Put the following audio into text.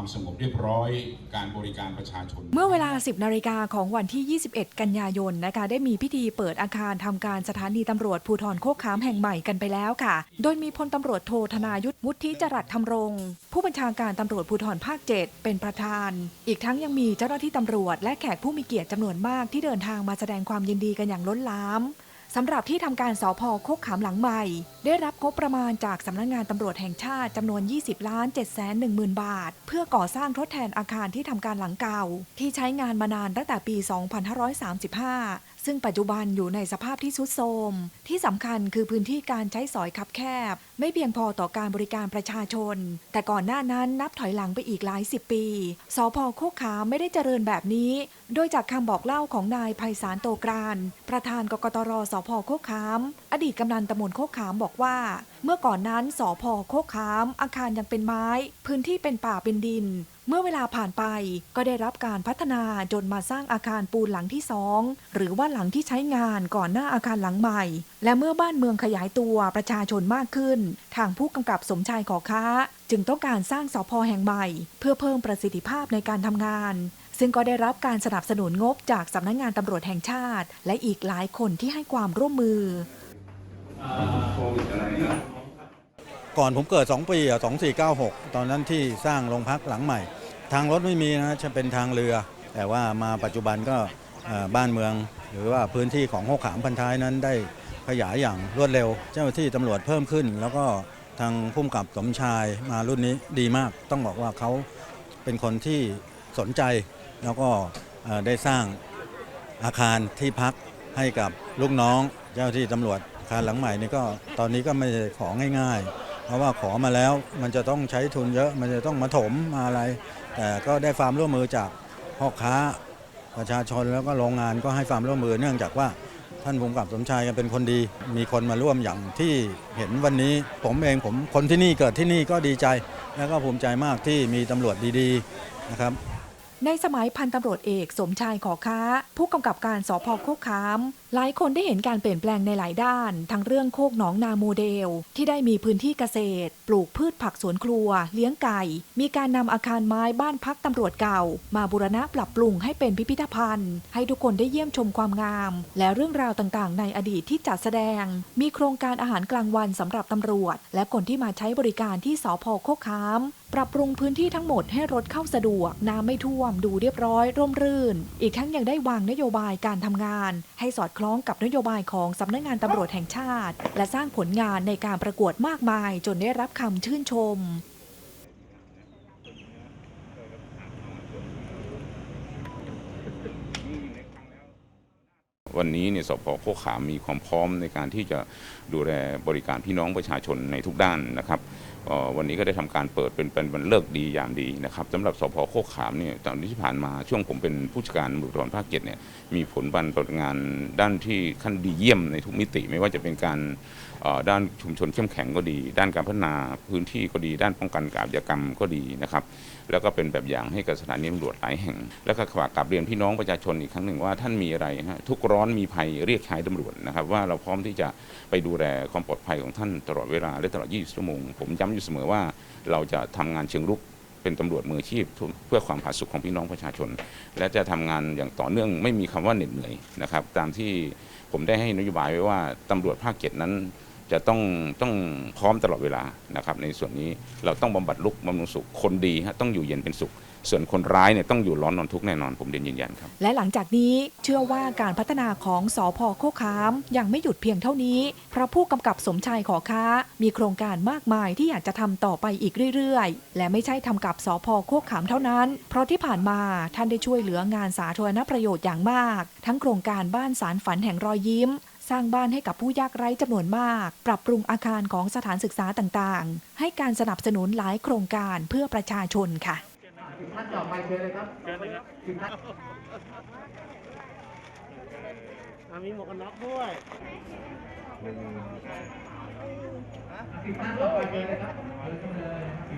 ความสงบเรียบร้อย การบริการประชาชน เมื่อเวลา 10นาฬิกาของวันที่ 21 กันยายนนะคะได้มีพิธีเปิดอาคารทำการสถานีตำรวจภูธรโคกขามแห่งใหม่กันไปแล้วค่ะ โดยมีพลตำรวจโทธนายุทธวุฒิจรัสธรรมรงผู้บัญชาการตำรวจภูธรภาค 7 เป็นประธาน อีกทั้งยังมีเจ้าหน้าที่ตำรวจ และแขกผู้มีเกียรติจำนวนมากที่เดินทางมาแสดงความยินดีกันอย่างล้นหลาม สำหรับที่ทำการสอพโคกขามหลังใหม่ ได้รับงบประมาณจากสำนักงานตำรวจแห่งชาติจำนวน 20 ล้าน7แสน10,000 บาท เพื่อก่อสร้างทดแทนอาคารที่ทำการหลังเก่า ที่ใช้งานมานานตั้งแต่ปี 2535ซึ่งปัจจุบันอยู่ในสภาพที่ทรุดโทรมที่สำคัญคือพื้นที่การใช้สอยคับแคบ ไม่เพียงพอต่อการบริการประชาชน แต่ก่อนหน้านั้นนับถอยหลังไปอีกหลายสิบปีสพโคกขามไม่ได้เจริญแบบนี้ โดยจากคำบอกเล่าของนายไพศาลโตกรานประธานกกตรสพโคกขาม อดีตกำนันตำบลโคกขามบอกว่า เมื่อก่อนนั้นสพโคกขาม อาคารยังเป็นไม้ พื้นที่เป็นป่าเป็นดิน เมื่อเวลาผ่านไปก็ได้รับการพัฒนาจนมาสร้างอาคารปูนหลังที่สองหรือว่าหลังที่ใช้งานก่อนหน้าอาคารหลังใหม่ และเมื่อบ้านเมืองขยายตัวประชาชนมากขึ้น ทางผู้กำกับสมชายขอค้า จึงต้องการสร้างสพแห่งใหม่ เพื่อเพิ่มประสิทธิภาพในการทำงาน ซึ่งก็ได้รับการสนับสนุนงบจากสำนักงานตำรวจแห่งชาติ และอีกหลายคนที่ให้ความร่วมมือก่อนผมเกิด 2 ปีอะ2496 ตอนนั้นที่สร้างโรงพักหลังใหม่ ทางรถไม่มีนะจะเป็นทางเรือ แต่ว่ามาปัจจุบันก็บ้านเมือง หรือว่าพื้นที่ของโคกขามพันท้ายนั้นได้ขยายอย่างรวดเร็ว เจ้าหน้าที่ตำรวจเพิ่มขึ้น แล้วก็ทางผู้กับสมชายมารุ่นนี้ดีมาก ต้องบอกว่าเขาเป็นคนที่สนใจ แล้วก็ได้สร้างอาคารที่พักให้กับลูกน้อง เจ้าที่ตำรวจอาคารหลังใหม่นี่ก็ตอนนี้ก็ไม่ของง่าย ๆ เพราะว่าขอมาแล้วมันจะต้องใช้ทุนเยอะมันจะต้องมาถมมาอะไร แต่ก็ได้ความร่วมมือจากพ่อค้าประชาชนแล้วก็โรงงานก็ให้ความร่วมมือเนื่องจากว่าท่านภูมิกับสมชายกันเป็นคนดี มีคนมาร่วมอย่างที่เห็นวันนี้ ผมเองผมคนที่นี่เกิดที่นี่ก็ดีใจ แล้วก็ภูมิใจมากที่มีตำรวจดีๆนะครับ ในสมัยพันตำรวจเอกสมชายขอค้า ผู้กำกับการสพโคกขาม หลายคนได้เห็นการเปลี่ยนแปลงในหลายด้าน ทั้งเรื่องโคกหนองนาโมเดล ที่ได้มีพื้นที่เกษตร ปลูกพืชผักสวนครัว เลี้ยงไก่ มีการนำอาคารไม้บ้านพักตำรวจเก่า มาบูรณะปรับปรุงให้เป็นพิพิธภัณฑ์ ให้ทุกคนได้เยี่ยมชมความงาม และเรื่องราวต่างๆ ในอดีตที่จัดแสดง มีโครงการอาหารกลางวันสำหรับตำรวจ และคนที่มาใช้บริการที่สพโคกขาม ปรับปรุงพื้นที่ทั้งหมดให้รถเข้าสะดวกน้ำไม่ท่วมดูเรียบร้อยร่มรื่น อีกทั้งยังได้วางนโยบายการทำงาน ให้สอดคล้องกับนโยบายของสำนักงานตำรวจแห่งชาติ และสร้างผลงานในการประกวดมากมาย จนได้รับคำชื่นชมวันนี้เนี่ยสพโคขามมีความพร้อมในการที่จะดูแลบริการพี่น้องประชาชนในทุกด้านนะครับวันนี้ก็ได้ทำการเปิดเป็นเป็นวันเลิกดียามดีนะครับสำหรับสพโคกขามเนี่ยตอนที่ผ่านมาช่วงผมเป็นผู้จัดการตำรวจภูธรภาคเจ็ดเนี่ยมีผลบันตรวจงานด้านที่ขั้นดีเยี่ยมในทุกมิติ ไม่ว่าจะเป็นการด้านชุมชนเข้มแข็งก็ดี ด้านการพัฒนาพื้นที่ก็ดี ด้านป้องกันการอาชญากรรมก็ดีนะครับแล้วก็เป็นแบบอย่างให้กับสถานีตำรวจหลายแห่ง แล้วก็ฝากกลับเรียนพี่น้องประชาชนอีกครั้งหนึ่งว่าท่านมีอะไรฮะทุกร้อนมีภัยเรียกใช้ตำรวจนะครับว่าเราพร้อมที่จะไปดูแลความปลอดภัยของท่านตลอดเวลาและตลอด24ชั่วโมงผมย้ำอยู่เสมอว่าเราจะทำงานเชิงรุกเป็นตำรวจมืออาชีพเพื่อความผาสุกของพี่น้องประชาชน และจะทำงานอย่างต่อเนื่องไม่มีคำว่าเหน็ดเหนื่อยนะครับ ตามที่ผมได้ให้นโยบายไว้ว่าตำรวจภาคเจ็ดนั้น จะต้องต้องพร้อมตลอดเวลานะครับ ในส่วนนี้เราต้องบำบัดลุกบำรุงสุขคนดีฮะต้องอยู่เย็นเป็นสุข ส่วนคนร้ายเนี่ยต้องอยู่ร้อนนอนทุกข์แน่นอนผมเรียนยืนยันครับ และหลังจากนี้เชื่อว่าการพัฒนาของสอพโคกขามยังไม่หยุดเพียงเท่านี้ เพราะผู้กำกับสมชายขอค้า มีโครงการมากมายที่อยากจะทำต่อไปอีกเรื่อยๆ และไม่ใช่ทำกับสอพโคกขามเท่านั้น เพราะที่ผ่านมาท่านได้ช่วยเหลืองานสาธารณประโยชน์อย่างมาก ทั้งโครงการบ้านสารฝันแห่งรอยยิ้มสร้างบ้านให้กับผู้ยากไร้จำนวนมาก ปรับปรุงอาคารของสถานศึกษาต่างๆ ให้การสนับสนุนหลายโครงการเพื่อประชาชนค่ะ สิบท่านต่อไปเชิญเลยครับเชิญเลยครับสิบท่านอะมีหมวกกันน็อกด้วยสิบท่านต่อไปเชิญเลยครับ